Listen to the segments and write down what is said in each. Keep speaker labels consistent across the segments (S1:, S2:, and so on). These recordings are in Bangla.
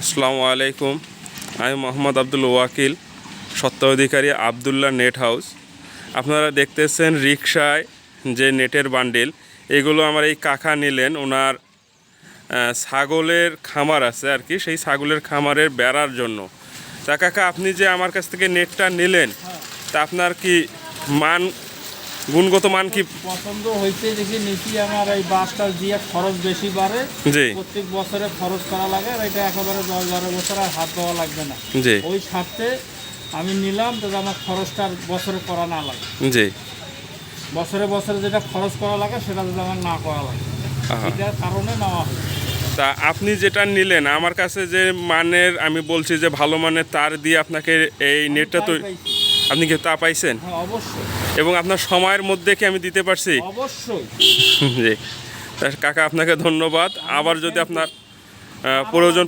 S1: আসসালামু আলাইকুম। আমি মোহাম্মদ আব্দুল ওয়াকিল, সত্ত্বাধিকারী আবদুল্লাহ নেট হাউস। আপনারা দেখতেছেন রিক্সায় যে নেটের বান্ডিল, এগুলো আমার এই কাকা নিলেন। ওনার ছাগলের খামার আছে আর কি, সেই ছাগলের খামারের বেড়ার জন্য। তা কাকা, আপনি যে আমার কাছ থেকে নেটটা নিলেন, তা আপনার কি মান গুণগত মান কি?
S2: পছন্দ হয়েছে দেখি নিচি আমার এই বাসটা দিয়ে খরচ বেশি বাড়ে।
S1: জি।
S2: প্রত্যেক বছরে খরচ করা লাগে আর এটা একেবারে দশ বারো বছর আর হাত দেওয়া লাগবে না।
S1: জি।
S2: ওই স্বার্থে আমি নিলাম যাতে আমার খরচটা আর বছরে করা না লাগে।
S1: জি।
S2: বছরে বছরে যেটা খরচ করা লাগে সেটা যাতে আমার না করা লাগে। এটার কারণে নেওয়া হয়
S1: তা আপনি যেটা নিলেন আমার কাছে যে মানের আমি বলছি যে ভালো মানের তার দিয়ে আপনাকে এই নেটটা তো
S2: পাইছি।
S1: আপনি কি তা পাইছেন?
S2: হ্যাঁ অবশ্যই।
S1: এবং আপনার সময়ের মধ্যে কি আমি দিতে পারছি?
S2: অবশ্যই।
S1: জি। কাকা আপনাকে ধন্যবাদ। আবার যদি আপনার প্রয়োজন।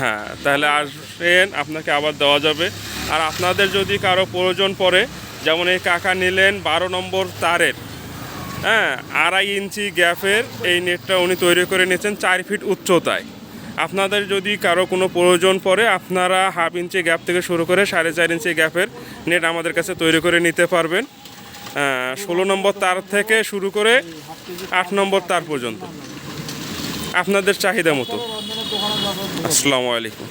S1: হ্যাঁ তাহলে আসবেন আপনাকে আবার দেওয়া যাবে। আর আপনাদের যদি কারও প্রয়োজন পড়ে যেমন এই কাকা নিলেন বারো নম্বর তারের হ্যাঁ আড়াই ইঞ্চি গ্যাপের এই নেটটা উনি তৈরি করে নিয়েছেন চার ফিট উচ্চতায়। আপনাদের যদি কারও কোনো প্রয়োজন পড়ে, আপনারা হাফ ইঞ্চি গ্যাপ থেকে শুরু করে সাড়ে চার ইঞ্চি গ্যাপের নেট আমাদের কাছে তৈরি করে নিতে পারবেন। ষোলো নম্বর তার থেকে শুরু করে আট নম্বর তার পর্যন্ত। আপনাদের চাহিদা মতো। আসসালামু আলাইকুম।